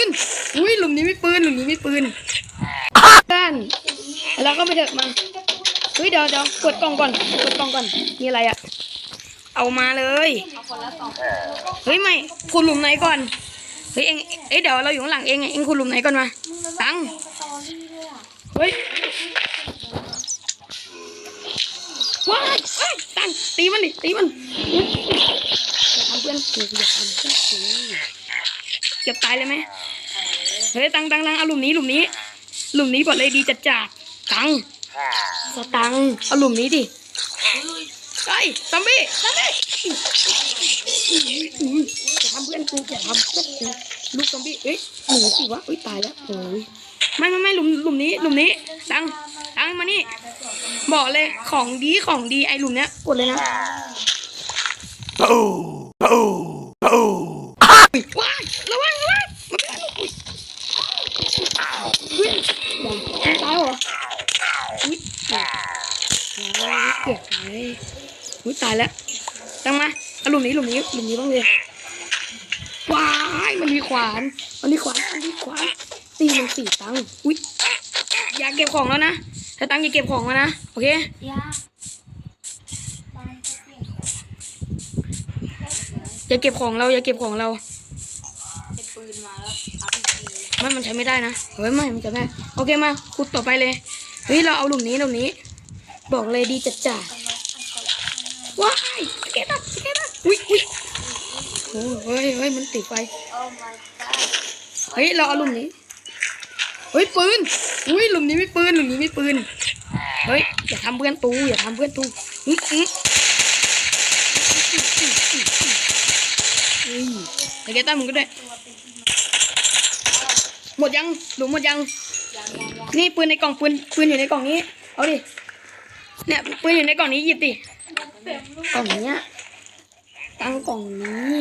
ปืนอุ้ยหลุมนี้มีปืนหลุมนี้มีปืนด้านแล้วก็ไปเถอะมาเฮ้ยเดี๋ยวเดี๋ยวกดกล่องก่อนกดกล่องก่อนมีอะไรอะเอามาเลยเฮ้ยไม่คุณหลุมไหนก่อนเฮ้ยเองเอ้ยเดี๋ยวเราอยู่ข้างหลังเองไงเองคุณหลุมไหนก่อนมาตังสตอรี่ด้วยอะเฮ้ยว้ายตังตีมันดิตีมันอย่าทำเพื่อนกูอย่าทำเพื่อนเกือบตายเลยไหม เฮ้ยตังตังตังเอาหลุมนี้หลุมนี้ หลุมนี้บอกเลยดีจัดจัดตังสตังค์เอาหลุมนี้ดิเฮ้ยซอมบี้ซอมบี้อย่าทำเพื่อนกูอย่าทำเพื่อนกูลูกซอมบี้เอ้ยหนูสิวะเอ้ยตายแล้วโอ้ยไม่ไม่ไม่หลุมหลุมนี้หลุมนี้ตังตังมานี่บอกเลยของดีของดีไอ้หลุมเนี้ยกดเลยนะ Boom! Boom! Boom! ว้ายระวังระวังมาเป็นอุ้ยเฮ้ยตายเหรออุ้ยตาย เกือบตายอุ้ยตายแล้วตังมาเอาหลุมนี้หลุมนี้หลุมนี้บ้างเลยว้ายมันมีขวานมันมีขวานมันมีขวานตีมันสี่ตังอุ้ยอย่าเก็บของแล้วนะถ้าตังอย่าเก็บของแล้วนะโอเคยาตาอย่าเก็บของเราอย่าเก็บของเราปืนมาแล้วอัพอีกทีไม่มันใช้ไม่ได้นะเฮ้ยไม่มันจะไม่โอเคมาขุดต่อไปเลยเฮ้ยเราเอาหลุมนี้หลุมนี้ บอกเลยดีจัดจ้าว้ายสเก็ตอะสเก็ตอะอุ้ยอุ้ยโอ้เฮ้ยเฮ้ยมันติดไฟโอ้ my god เฮ้ยเราเอาหลุมนี้เฮ้ยปืนอุ้ยหลุมนี้มีปืนหลุมนี้มีปืนเฮ้ยอย่าทำเพื่อนตูอย่าทำเพื่อนตูอื้ออื้ออุ้ยสเก็ตตั้มึงก็ได้หมดยังหลุมหมดยังยังยังยังนี่ปืนในกล่องปืนปืนอยู่ในกล่องนี้เอาดิ เนี่ยปืนอยู่ในกล่องนี้หยิบดิเต็มลูกกล่องเนี้ยตั้งกล่องนี้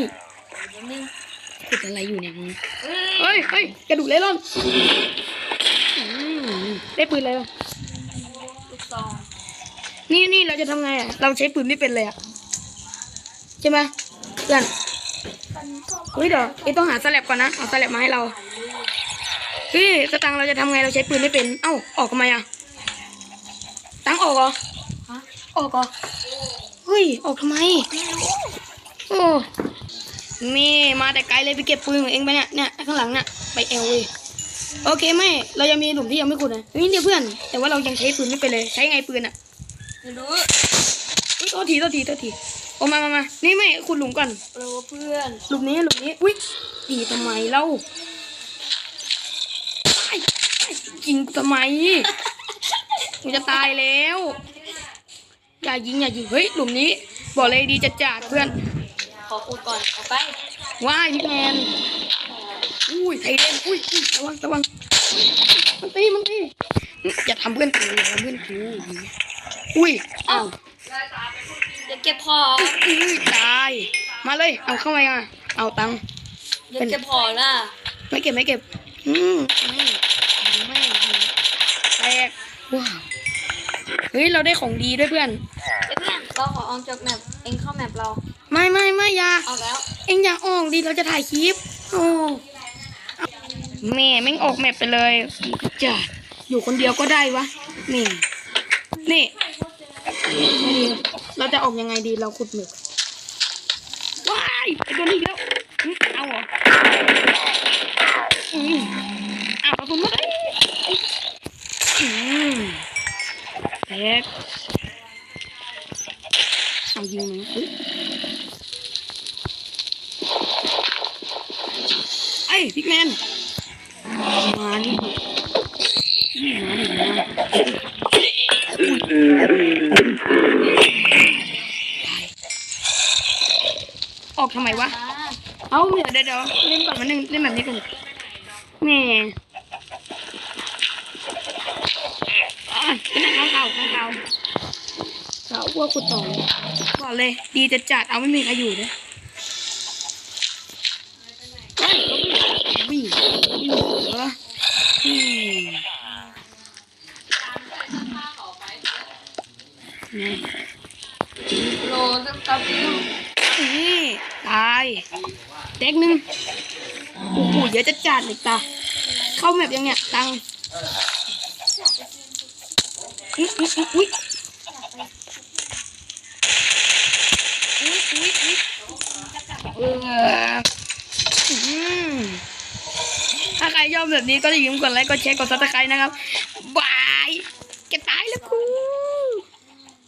นึงขุดอะไรอยู่เนี่ยมึงเฮ้ยเฮ้ยเฮ้ยกระดูกเล่ร่อนอืมได้ปืนอะไรวะลูกซองนี่นี่เราจะทำไงอะ เราใช้ปืนไม่เป็นเลยอะ ใช่ไหมเพื่อนเฮ้ยเดี๋ยวไอ้ต้องหาสแลบก่อนนะเอาสแลบมาให้เราเฮ้ยสตังค์เราจะทำไงเราใช้ปืนไม่เป็น เอ้าออกทำไมอะ ตังค์ออกเหรอฮะออกเหรอเฮ้ยออกทำไมโอ้นี่มาแต่ไกลเลยไปเก็บปืนของเองไปเนี่ยเนี่ยข้างหลังเนี่ยไปเอลเว้ยโอเคไม่เรายังมีหลุมที่ยังไม่ขุดนะนี่เดียวเพื่อน แต่ว่าเรายังใช้ปืนไม่เป็นเลยใช้ไงปืนอะไม่รู้อุ้ยโทษทีโทษทีโทษทีโอ้มามามานี่ไม่ขุดหลุมก่อนเราเพื่อนหลุมนี้หลุมนี้อุ้ยตีทำไมเล่าไอ้ไอ้ยิงกูทำไม กูจะตายแล้ว อย่ายิงอย่ายิง เฮ้ย หลุมนี้ บอกเลยดีจัดจัดเพื่อน ขอคูดก่อนเอาไปว้ายพี่แมนอุ้ยไทยเล่นอุ้ยอุ้ยระวังระวัง มันตีมันตีอย่าทำเพื่อนกูอย่าทำเพื่อนกูอุ้ยอ้าวเดี๋ยวเก็บของอุ้ยตาย มาเลย เอาเข้ามาอะเอาตังค์เดี๋ยวเก็บของนะไม่เก็บไม่เก็บ อืมอืมไม่ เฮ้ยเราได้ของดีด้วยเพื่อนเอ้ยเพื่อนเราขอออกจากแมปเองเข้าแมปเราไม่ไม่ไม่อยา เอาแล้วเอ็งอย่าออกดิเราจะถ่ายคลิป โอ้แม่แม่งออกแมปไปเลยจ้ะอยู่คนเดียวก็ได้วะนี่นี่นี่เราจะออกยังไงดีเราขุดหมึกว้ายไอตัวนี้อีกแล้วอืมเอาเหรออืมเอากระสุนมาเลยอืมแต กเอายิงมันอุ๊ยไอ้พิกแมนมานี่นี่มานี่มาออกทำไมวะ เอ้าเดี๋ยวเดี๋ยวเล่นก่อนมาหนึ่งเล่นแบบนี้ก่อนแม่อะเป็นข้างข่าวข้างข่าว เราพวกคุณต่อเลยบอกเลย ดีจะจัดเอาไม่มีใครอยู่เลยวิ่งวิ่งเหรอโลจะตับนี่ตายเด็กหนึ่งโอ้โหเดี๋ยวจะจัดเลยตาเข้าแมปยังเนี่ยตังอุ๊ยอุ๊ยอุ๊ยอุ๊ยอุ๊ยอุ๊ยเอออืมถ้าใครช อบแบบนี้ก็อย่าลืมกดไลค์กดแชร์กดซับสไครต์นะครับ